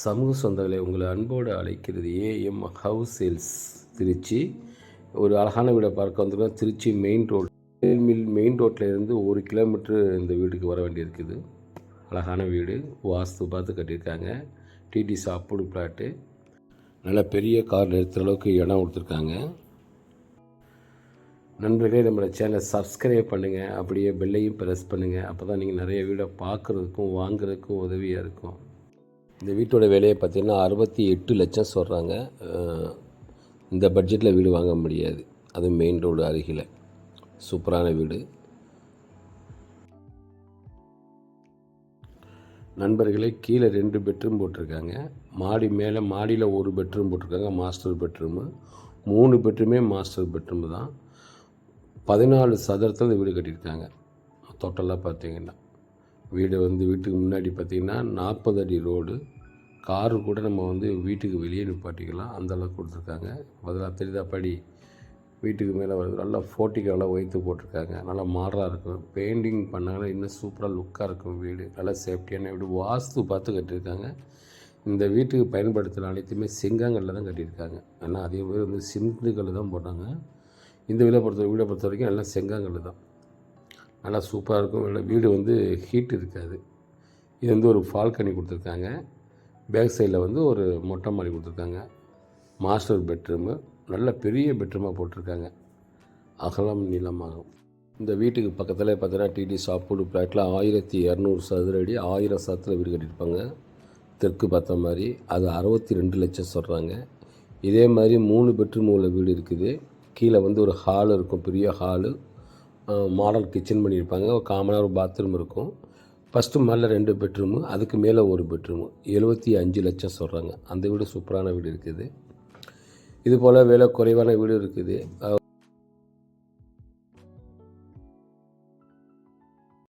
சமூக சொந்தங்களை உங்களை அன்போடு அழைக்கிறது ஏஎம் ஹவுஸ் சேல்ஸ் திருச்சி. ஒரு அழகான வீடை பார்க்க வந்திருக்கோம். Trichy main road mill main ரோட்டில் இருந்து ஒரு கிலோமீட்ரு இந்த வீட்டுக்கு வர வேண்டியிருக்குது. அழகான வீடு. வாஸ்து பார்த்து கட்டியிருக்காங்க. டிடி சாப்பிடு பிளாட்டு நல்ல பெரிய கார் நிறுத்துகிற அளவுக்கு இடம் கொடுத்துருக்காங்க. நண்பர்களே நம்மளோட சேனலை சப்ஸ்கிரைப் பண்ணுங்கள் அப்படியே பெல்லையும் ப்ரெஸ் பண்ணுங்கள் அப்போ தான் நீங்கள் நிறைய வீடை பார்க்குறதுக்கும் வாங்குறதுக்கும் உதவியாக இருக்கும். இந்த வீட்டோட விலையை பார்த்திங்கன்னா அறுபத்தி எட்டு லட்சம் சொல்கிறாங்க இந்த பட்ஜெட்டில் வீடு வாங்க முடியாது. அது மெயின் ரோடு அருகில். சூப்பரான வீடு. நண்பர்களே கீழே ரெண்டு பெட்ரூம் போட்டிருக்காங்க. மாடி மேலே மாடியில் ஒரு பெட்ரூம் போட்டிருக்காங்க மாஸ்டர் பெட்ரூமு மூணு பெட்ரூமே மாஸ்டர் பெட்ரூம் தான். பதினாலு சதுரத்தில் இந்த வீடு கட்டியிருக்காங்க. டோட்டலாக பார்த்தீங்கன்னா. வீடு வந்து வீட்டுக்கு முன்னாடி பார்த்தீங்கன்னா நாற்பது அடி ரோடு. காரு கூட நம்ம வந்து வீட்டுக்கு வெளியே நிப்பாட்டிக்கலாம். அந்தளவுக்கு கொடுத்துருக்காங்க. பதிலாக தெரிதாப்படி படி? வீட்டுக்கு மேலே வருது நல்லா ஃபோட்டிக்கெல்லாம் ஒய்த்து போட்டிருக்காங்க. நல்லா மாடலாக இருக்கும். பெயிண்டிங் பண்ணாங்கன்னா இன்னும் சூப்பராக லுக்காக இருக்கும் வீடு. நல்லா சேஃப்டியான வீடு. வாஸ்து பார்த்து கட்டியிருக்காங்க. இந்த வீட்டுக்கு பயன்படுத்துகிற அனைத்துமே செங்காங்கல்ல தான் கட்டியிருக்காங்க. ஏன்னா அதே மாதிரி வந்து சிமெண்ட் தான் போட்டாங்க. இந்த வீடை பொறுத்த வீடை பொறுத்த வரைக்கும் எல்லாம் செங்காங்கல் தான். நல்லா சூப்பராக இருக்கும். இல்லை வீடு வந்து ஹீட் இருக்காது. இது வந்து ஒரு ஃபால்கனி கொடுத்துருக்காங்க. பேக் சைடில் வந்து ஒரு மொட்டை மாடி கொடுத்துருக்காங்க. மாஸ்டர் பெட்ரூமு நல்ல பெரிய பெட்ரூமாக போட்டிருக்காங்க. அகலம் நீளமாகும் இந்த வீட்டுக்கு பக்கத்தில் பார்த்தீங்கன்னா டிடி சாப்பிடு பிளாட்டில் ஆயிரத்தி இரநூறு சதுர அடி ஆயிரம் சதுரத்தில் வீடு கட்டியிருப்பாங்க. தெற்கு பார்த்த மாதிரி அது அறுபத்தி ரெண்டு லட்சம் சொல்கிறாங்க இதே மாதிரி மூணு பெட்ரூம் உள்ள வீடு இருக்குது. கீழே வந்து ஒரு ஹால் இருக்கும் பெரிய ஹாலு மாடல் கிச்சன் பண்ணியிருப்பாங்க. ஒரு காமனாக ஒரு பாத்ரூம் இருக்கும். ஃபஸ்ட்டு மேலே ரெண்டு பெட்ரூமு அதுக்கு மேலே ஒரு பெட்ரூமு எழுபத்தி அஞ்சு லட்சம் சொல்கிறாங்க அந்த வீடு சூப்பரான வீடு இருக்குது. இது போல் விலை குறைவான வீடு இருக்குது.